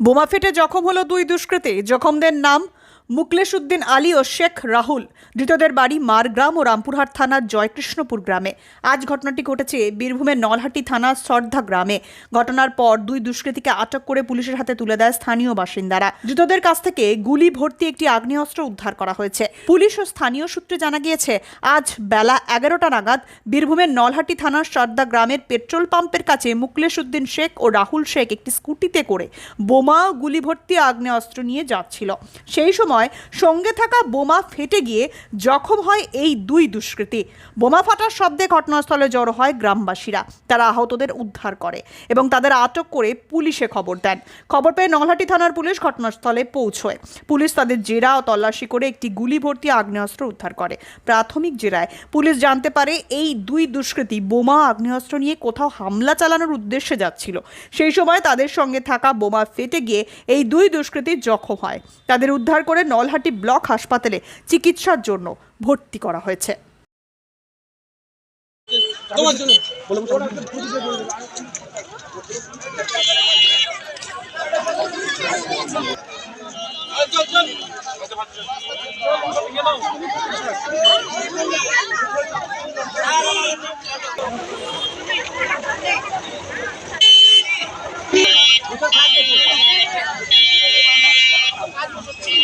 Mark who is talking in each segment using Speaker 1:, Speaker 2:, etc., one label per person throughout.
Speaker 1: বোমা ফেটে জখম হলো দুই দুষ্কৃতী। জখমদের নাম মুকলেশ উদ্দিন আলী ও শেখ রাহুল, ধৃতদের বাড়ি মারগ্রাম ও রামপুরহাট থানার জয়কৃষ্ণপুর গ্রামে। আজ ঘটনাটি ঘটেছে বীরভূমের নলহাটি থানার সর্ধা গ্রামে। ঘটনার পর দুই দুষ্কৃতীকে আটক করে পুলিশের হাতে তুলে দেয় স্থানীয় বাসিন্দারা। ধৃতদের কাছ থেকে গুলি ভর্তি একটি আগ্নেয়াস্ত্র উদ্ধার করা হয়েছে। পুলিশ ও স্থানীয় সূত্রে জানা গিয়েছে, আজ বেলা এগারোটা নাগাদ বীরভূমের নলহাটি থানার সর্দা গ্রামের পেট্রোল পাম্পের কাছে মুকলেশ উদ্দিন শেখ ও রাহুল শেখ একটি স্কুটিতে করে বোমা, গুলি ভর্তি আগ্নেয়াস্ত্র নিয়ে যাচ্ছিল। সেই সময় সঙ্গে থাকা বোমা ফেটে গিয়ে জখম হয় এই দুই দুষ্কৃতী। বোমা ফাটার শব্দে ঘটনাস্থলে জড়ো হয় গ্রামবাসীরা। তারা আহতদের উদ্ধার করে এবং তাদের আটক করে পুলিশে খবর দেন। খবর পেয়ে নলহাটি থানার পুলিশ ঘটনাস্থলে পৌঁছয়। পুলিশ তাদের জেরা ও তল্লাশি করে একটি গুলি ভর্তি আগ্নেয়াস্ত্র উদ্ধার করে। প্রাথমিক জেরায় পুলিশ জানতে পারে এই দুই দুষ্কৃতী বোমা আগ্নেয়াস্ত্র নিয়ে কোথাও হামলা চালানোর উদ্দেশ্যে যাচ্ছিল। সেই সময় তাদের সঙ্গে থাকা বোমা ফেটে গিয়ে এই দুই দুষ্কৃতী জখম হয়। তাদের উদ্ধার করে নলহাটি ব্লক হাসপাতালে চিকিৎসার জন্য ভর্তি করা হয়েছে।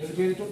Speaker 2: Espíritu.